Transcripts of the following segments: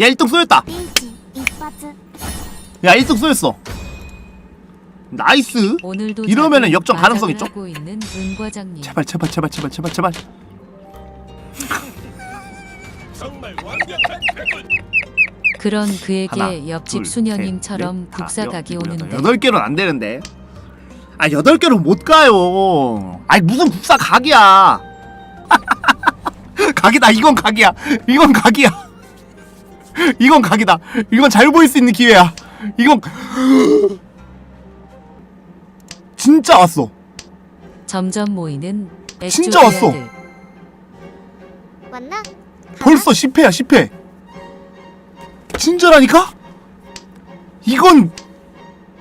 야 1등 쏘였다. 야 1등 쏘였어. 나이스. 이러면은 역전 가능성이 좀 있는 은과장님. 제발 제발 제발 제발 제발 제발. 그런 그에게 하나, 옆집 둘, 수녀님처럼 셋, 넷, 국사 다, 가기 오는데. 여덟 개는 안 되는데. 아 여덟 개는 못 가요. 아니 무슨 국사 각이야. 각이다 이건 각이야. 이건 각이야. 이건 각이다. 이건 잘 보일 수 있는 기회야. 이건 진짜 왔어. 점점 모이는 진짜 왔어. 왔나? 벌써 10회야 10회. 진짜라니까? 이건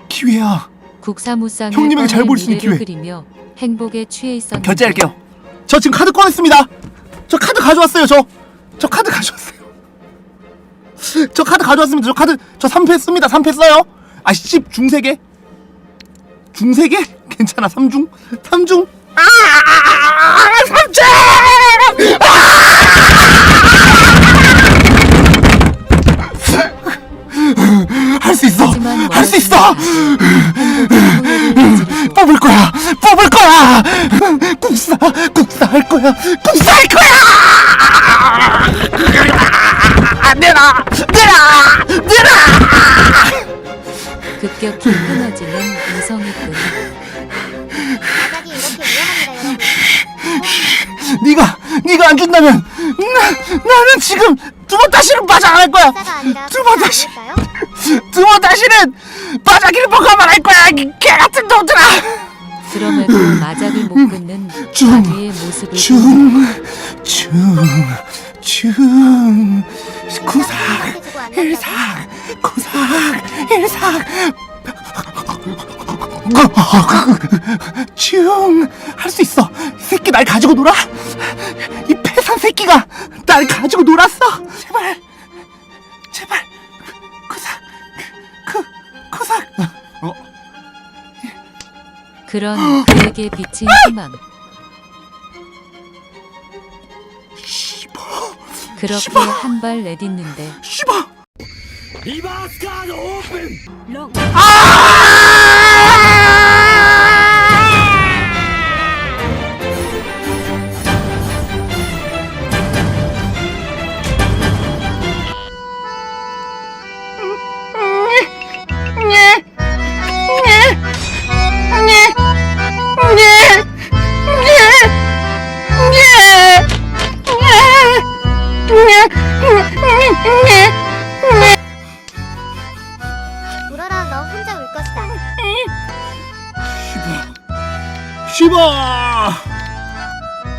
기회야. 국사무쌍의 형님에게 잘볼수 있는 기회. 그리며 행복에 취해 있었는데 결제할게요. 저 지금 카드 꺼냈습니다. 저 카드 가져왔어요. 저 저 카드 가져왔어. 저 카드 가져왔습니다. 저 카드 저 3패 씁니다. 3패 써요. 아 10, 중 3개 중 3개? 괜찮아. 3중? 3중? 아 3중! 할수 있어. 하지만 할수 있어. 뽑을 거야. 뽑을 거야. 국사 국사 할 거야. 국사 할 거야 내라 내라 급격히 끊어지는 이성의끈 바닥이 이렇게 위험합니다 여러분 네가 네가 안 준다면 나 나는 지금 두 번 다시는 바작 안할 거야. 국사가 아니라 두 번 다시 아닐까요? 두 번 다시는 바작이를 먹어만 할 거야 이개 같은 놈들아. 그럼에도 마작을 못 끊는 중, 아기의 모습을 중 중중. 구삭 해주고 안 일삭? 구삭 일삭 중! 할수 있어! 이 새끼 날 가지고 놀아! 이 폐산 새끼가 날 가지고 놀았어! 제발! 제발! 구삭! 구, 구삭! 어? 그런 그에게 비친 희망 씨발! 그렇게! 한 발 내딛는데 씨발! リバースカードオープンロンねえ 씨발!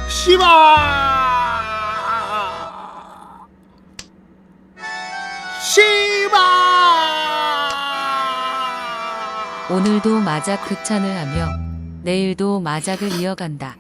씨발! 씨발! 오늘도 마작 극찬을 하며 내일도 마작을 이어간다.